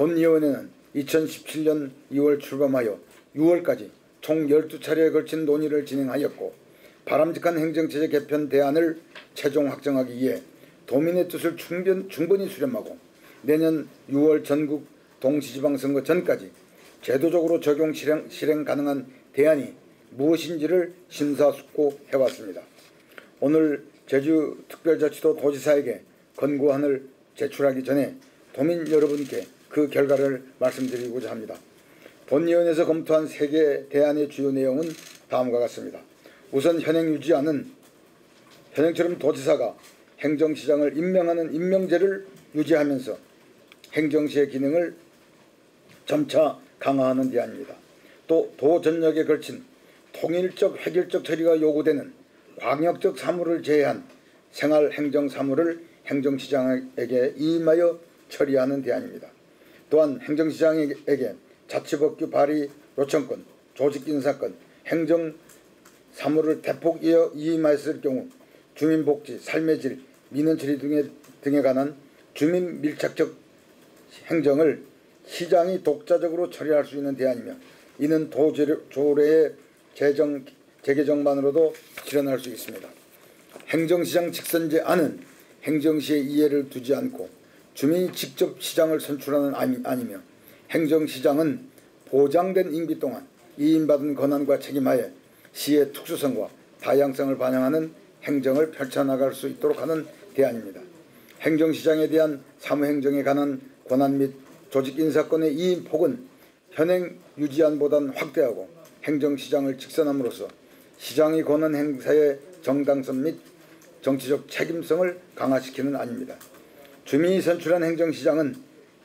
본위원회는 2017년 2월 출범하여 6월까지 총 12차례에 걸친 논의를 진행하였고 바람직한 행정체제 개편 대안을 최종 확정하기 위해 도민의 뜻을 충분, 충분히 수렴하고 내년 6월 전국 동시지방선거 전까지 제도적으로 적용 실행, 실행 가능한 대안이 무엇인지를 심사숙고해왔습니다. 오늘 제주특별자치도 도지사에게 권고안을 제출하기 전에 도민 여러분께 그 결과를 말씀드리고자 합니다. 본위원회에서 검토한 세 개 대안의 주요 내용은 다음과 같습니다. 우선 현행 유지하는 현행처럼 도지사가 행정시장을 임명하는 임명제를 유지하면서 행정시의 기능을 점차 강화하는 대안입니다. 또 도 전역에 걸친 통일적 획일적 처리가 요구되는 광역적 사무를 제외한 생활행정 사무를 행정시장에게 이임하여 처리하는 대안입니다. 또한 행정시장에게 자치법규 발의 요청권, 조직인사권, 행정 사무를 대폭 이어 이임하였을 경우 주민복지, 삶의 질, 민원처리 등에, 등에 관한 주민 밀착적 행정을 시장이 독자적으로 처리할 수 있는 대안이며 이는 도조례의 재정, 재개정만으로도 실현할 수 있습니다. 행정시장 직선제 안은 행정시의 이해를 두지 않고 주민이 직접 시장을 선출하는 아니며 행정시장은 보장된 임기 동안 이임받은 권한과 책임하에 시의 특수성과 다양성을 반영하는 행정을 펼쳐나갈 수 있도록 하는 대안입니다. 행정시장에 대한 사무행정에 관한 권한 및 조직인사권의 이임 폭은 현행 유지안보단 확대하고 행정시장을 직선함으로써 시장의 권한 행사의 정당성 및 정치적 책임성을 강화시키는 안입니다. 주민이 선출한 행정시장은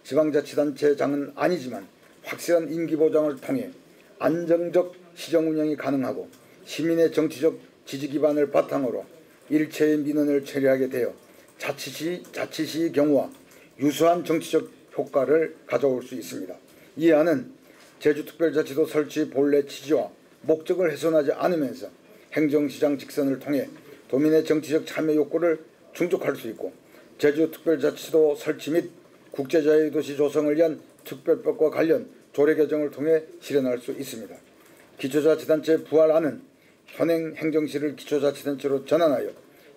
지방자치단체장은 아니지만 확실한 임기보장을 통해 안정적 시정운영이 가능하고 시민의 정치적 지지 기반을 바탕으로 일체의 민원을 처리하게 되어 자치시, 자치시의 경우와 유수한 정치적 효과를 가져올 수 있습니다. 이 안은 제주특별자치도 설치 본래 취지와 목적을 훼손하지 않으면서 행정시장 직선을 통해 도민의 정치적 참여 욕구를 충족할 수 있고 제주특별자치도 설치 및 국제자유도시 조성을 위한 특별법과 관련 조례 개정을 통해 실현할 수 있습니다. 기초자치단체 부활안은 현행 행정시를 기초자치단체로 전환하여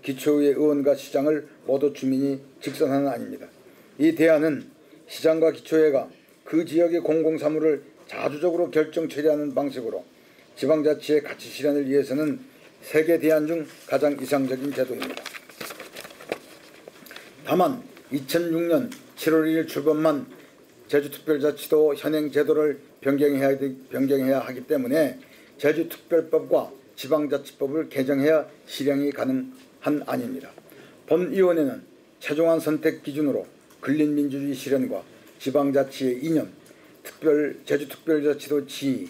기초의회 의원과 시장을 모두 주민이 직선하는 안입니다. 이 대안은 시장과 기초회가 그 지역의 공공사무를 자주적으로 결정 처리하는 방식으로 지방자치의 가치 실현을 위해서는 세계 대안 중 가장 이상적인 제도입니다. 다만 2006년 7월 1일 출범만 제주특별자치도 현행 제도를 변경해야, 변경해야 하기 때문에 제주특별법과 지방자치법을 개정해야 실행이 가능한 안입니다. 본위원회는 최종안 선택 기준으로 근린민주주의 실현과 지방자치의 이념, 특별 제주특별자치도 지위,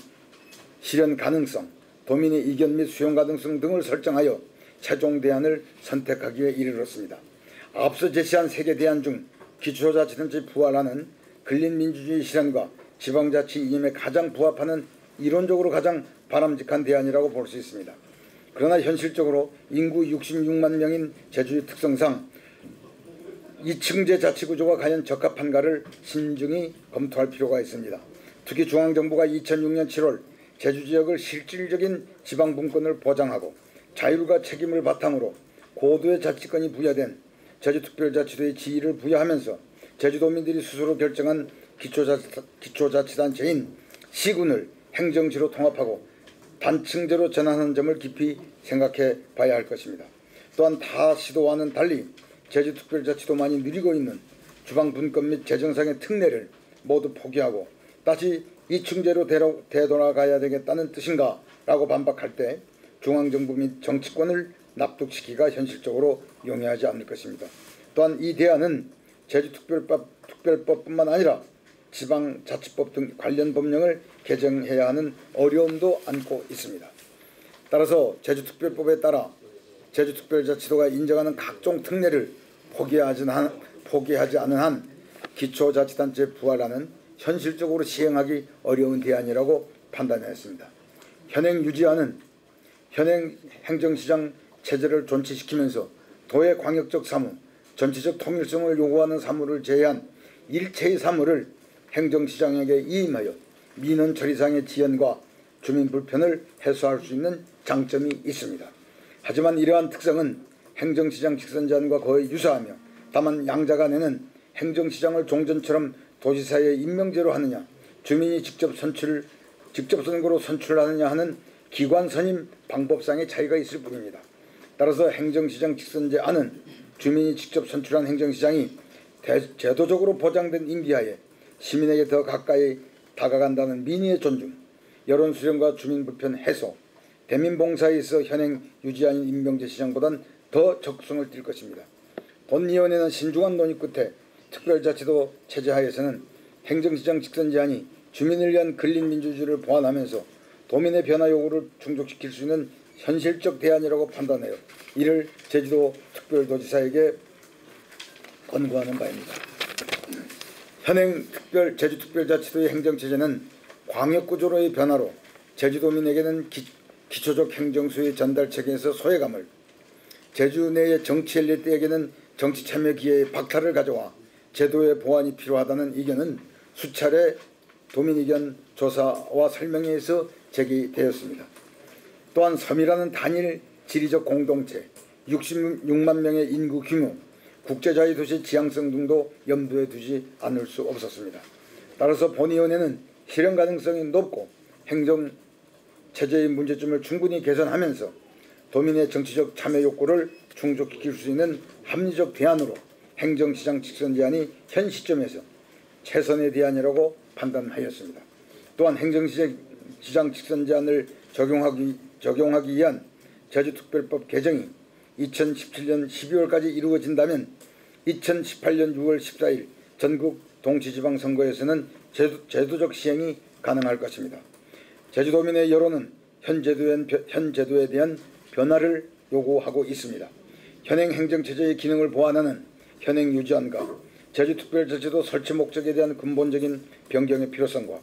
실현 가능성, 도민의 의견 및 수용 가능성 등을 설정하여 최종 대안을 선택하기에 이르렀습니다. 앞서 제시한 세계 대안 중 기초자치단체 부활하는 근린민주주의 실현과 지방자치 이념에 가장 부합하는 이론적으로 가장 바람직한 대안이라고 볼 수 있습니다. 그러나 현실적으로 인구 66만 명인 제주의 특성상 2층제 자치구조가 과연 적합한가를 신중히 검토할 필요가 있습니다. 특히 중앙정부가 2006년 7월 제주 지역을 실질적인 지방분권을 보장하고 자율과 책임을 바탕으로 고도의 자치권이 부여된 제주특별자치도의 지위를 부여하면서 제주도민들이 스스로 결정한 기초자치, 단체인 시군을 행정지로 통합하고 단층제로 전환하는 점을 깊이 생각해 봐야 할 것입니다. 또한 타 시도와는 달리 제주특별자치도만이 누리고 있는 주방분권 및 재정상의 특례를 모두 포기하고 다시 이층제로 되돌아가야 되겠다는 뜻인가 라고 반박할 때 중앙정부 및 정치권을 납득시키기가 현실적으로 용이하지 않을 것입니다. 또한 이 대안은 제주특별법 특별법뿐만 아니라 지방자치법 등 관련 법령을 개정해야 하는 어려움도 안고 있습니다. 따라서 제주특별법에 따라 제주특별자치도가 인정하는 각종 특례를 포기하지, 한, 포기하지 않은 한 기초자치단체 부활하는 현실적으로 시행하기 어려운 대안이라고 판단했습니다. 현행 유지하는 현행 행정시장 체제를 존치시키면서 도의 광역적 사무, 전체적 통일성을 요구하는 사무를 제외한 일체의 사무를 행정시장에게 이임하여 민원 처리상의 지연과 주민 불편을 해소할 수 있는 장점이 있습니다. 하지만 이러한 특성은 행정시장 직선제안과 거의 유사하며 다만 양자 간에는 행정시장을 종전처럼 도지사의 임명제로 하느냐 주민이 직접 선출 직접 선거로 선출하느냐 하는 기관 선임 방법상의 차이가 있을 뿐입니다. 따라서 행정시장 직선제 안은 주민이 직접 선출한 행정시장이 대, 제도적으로 보장된 임기하에 시민에게 더 가까이 다가간다는 민의의 존중, 여론 수렴과 주민 불편 해소, 대민 봉사에 있어 현행 유지하는 임명제 시장보단 더 적성을 띌 것입니다. 본위원회는 신중한 논의 끝에 특별자치도 체제하에서는 행정시장 직선 제한이 주민을 위한 근린민주주의를 보완하면서 도민의 변화 요구를 충족시킬 수 있는 현실적 대안이라고 판단하여 이를 제주도 특별도지사에게 권고하는 바입니다. 현행 특별 제주특별자치도의 행정체제는 광역구조로의 변화로 제주도민에게는 기, 기초적 행정수의 전달 체계에서 소외감을 제주 내의 정치 엘리트에게는 정치 참여 기회의 박탈을 가져와 제도의 보완이 필요하다는 의견은 수차례 도민 의견 조사와 설명에 의해서 제기되었습니다. 또한 섬이라는 단일 지리적 공동체, 66만 명의 인구 규모, 국제자유 도시 지향성 등도 염두에 두지 않을 수 없었습니다. 따라서 본위원회는 실현 가능성이 높고 행정 체제의 문제점을 충분히 개선하면서 도민의 정치적 참여 욕구를 충족시킬 수 있는 합리적 대안으로 행정시장 직선 제한이 현 시점에서 최선의 대안이라고 판단하였습니다. 또한 행정시장 직선 제한을 적용하기, 적용하기 위한 제주특별법 개정이 2017년 12월까지 이루어진다면 2018년 6월 14일 전국 동치지방선거에서는 제도, 제도 적 시행이 가능할 것입니다. 제주도민의 여론은 현 제도에 대한 변화를 요구하고 있습니다. 현행 행정체제의 기능을 보완하는 현행 유지안과 제주특별자치도 설치 목적에 대한 근본적인 변경의 필요성과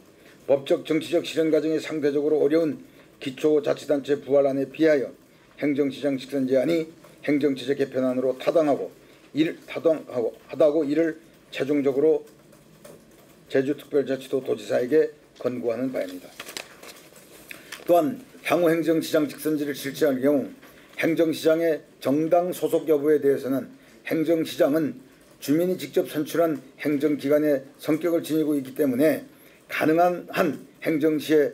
법적 정치적 실현 과정이 상대적으로 어려운 기초자치단체 부활안에 비하여 행정시장 직선 제한이 행정체제 개편안으로 타당하고 일 타당하고 하다고 이를 최종적으로 제주특별자치도 도지사에게 권고하는 바입니다. 또한 향후 행정시장 직선제를 실시할 경우 행정시장의 정당 소속 여부에 대해서는 행정시장은 주민이 직접 선출한 행정기관의 성격을 지니고 있기 때문에 가능한 한 행정시의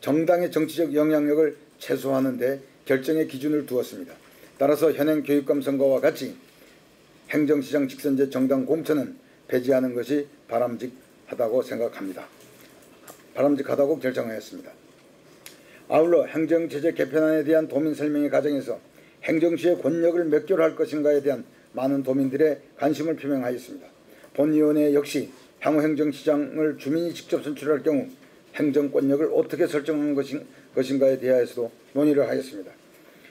정당의 정치적 영향력을 최소화하는 데 결정의 기준을 두었습니다. 따라서 현행 교육감 선거와 같이 행정시장 직선제 정당 공천은 배제하는 것이 바람직하다고 생각합니다. 바람직하다고 결정하였습니다. 아울러 행정체제 개편안에 대한 도민 설명의 과정에서 행정시의 권력을 몇 개로 할 것인가에 대한 많은 도민들의 관심을 표명하였습니다. 본위원회 역시 향후 행정시장을 주민이 직접 선출할 경우 행정권력을 어떻게 설정하는 것인가에 대하여서도 논의를 하였습니다.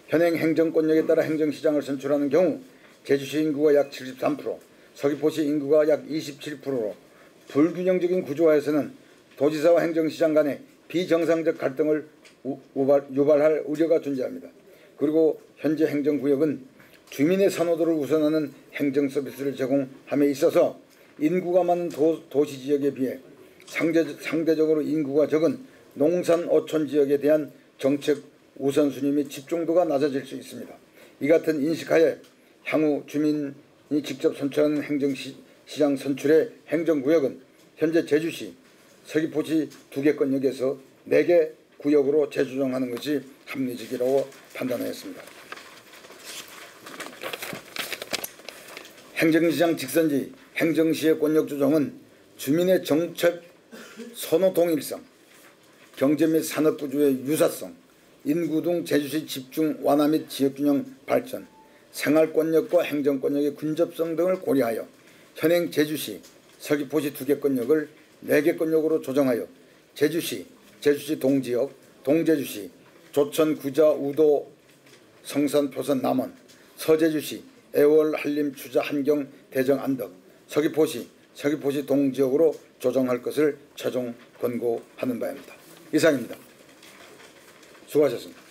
현행 행정권력에 따라 행정시장을 선출하는 경우 제주시 인구가 약 73%, 서귀포시 인구가 약 27%로 불균형적인 구조화에서는 도지사와 행정시장 간의 비정상적 갈등을 유발할 우려가 존재합니다. 그리고 현재 행정구역은 주민의 선호도를 우선하는 행정 서비스를 제공함에 있어서 인구가 많은 도, 도시 지역에 비해 상대, 상대적으로 인구가 적은 농산 어촌 지역에 대한 정책 우선순위 및 집중도가 낮아질 수 있습니다. 이 같은 인식하에 향후 주민이 직접 선출하는 행정시장 선출의 행정구역은 현재 제주시, 서귀포시 두개 건역에서 네 개 구역으로 재조정하는 것이 합리적이라고 판단하였습니다. 행정시장 직선지 행정시의 권력 조정은 주민의 정책 선호 동일성, 경제 및 산업 구조의 유사성, 인구 등 제주시 집중 완화 및 지역균형 발전, 생활권력과 행정권력의 근접성 등을 고려하여 현행 제주시, 서귀포시 두 개 권역을 네 개 권역으로 조정하여 제주시, 제주시 동지역, 동제주시, 조천, 구자, 우도, 성산, 표선, 남원, 서제주시, 애월, 한림, 추자, 한경, 대정, 안덕, 서귀포시, 서귀포시 동지역으로 조정할 것을 최종 권고하는 바입니다. 이상입니다. 수고하셨습니다.